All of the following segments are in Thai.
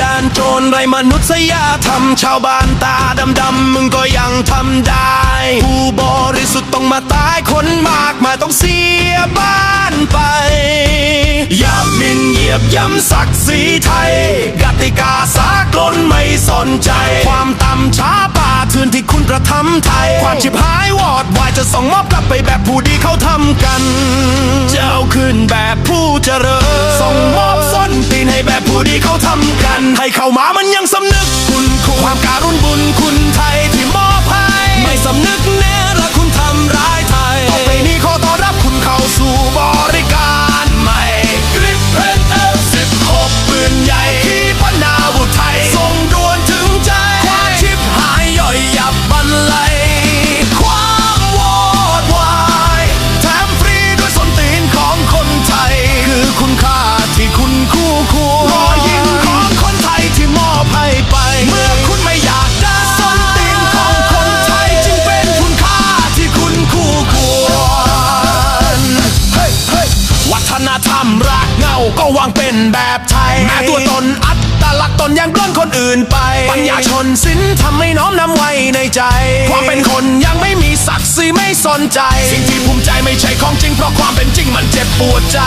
ดานโจรไรมนุษยธรรม ชาวบ้านตาดำๆมึงก็ยังทำได้ ผู้บริสุทธิ์ต้องมาตายคนมากมายต้องเสียบ้านไปย่าหมินเหยียบย่ำศักดิ์ศรีไทยกติกาสากลไม่สนใจ ความต่ำช้าป่าเถื่อนที่คุณกระทำไทย ความชิบหายวอดวายจะส่งมอบกลับไปแบบผู้ดีเขาทำกันจะเอาคืนแบบผู้เจริญส่งมอบ ให้แบบผู้ดีเขาทำกัน ให้เข้ามามันยังสำนึกคุณคุณความการุณบุญคุณ นแบบไทย แม้ตัวตนอัตลักษณ์ตนยังกล้นคนอื่นไป ปัญญาชนศิลป์ทำให้น้อมนำไว้ในใจ ความเป็นคนยังไม่มีศักดิ์ศรีไม่สนใจ สิ่งที่ภูมิใจไม่ใช่ของจริงเพราะความเป็นจริงมันเจ็บปวดใจ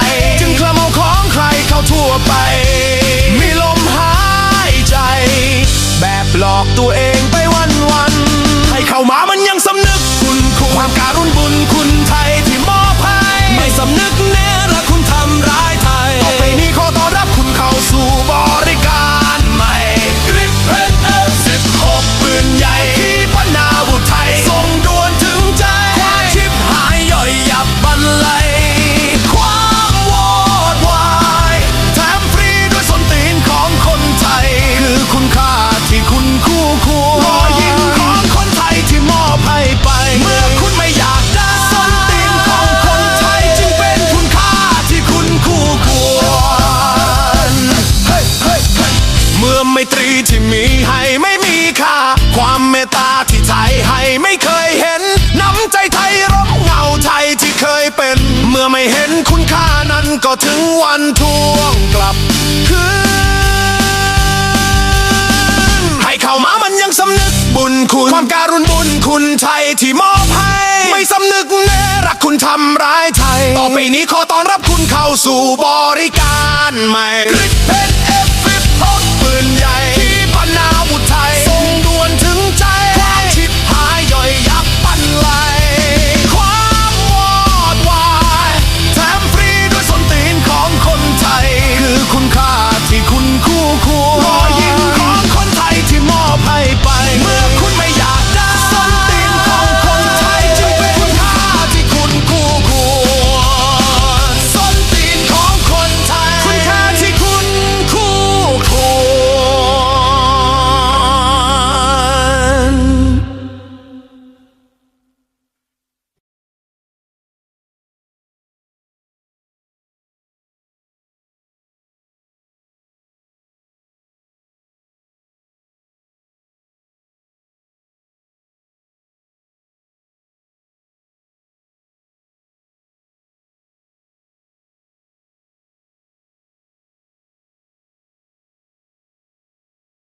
ตรีที่มีให้ไม่มีค่า ความเมตตาที่ไทยให้ไม่เคยเห็น น้ำใจไทยร่มเงาไทยที่เคยเป็น เมื่อไม่เห็นคุณค่านั้นก็ถึงวันทวงกลับคืนให้เข้ามามันยังสำนึกบุญคุณ ความการุณบุญคุณไทยที่มอบให้ ไม่สำนึกแน่รักคุณทำร้ายไทย ต่อไปนี้ขอต้อนรับคุณเข้าสู่บริการใหม่กริเพนเอฟ jij.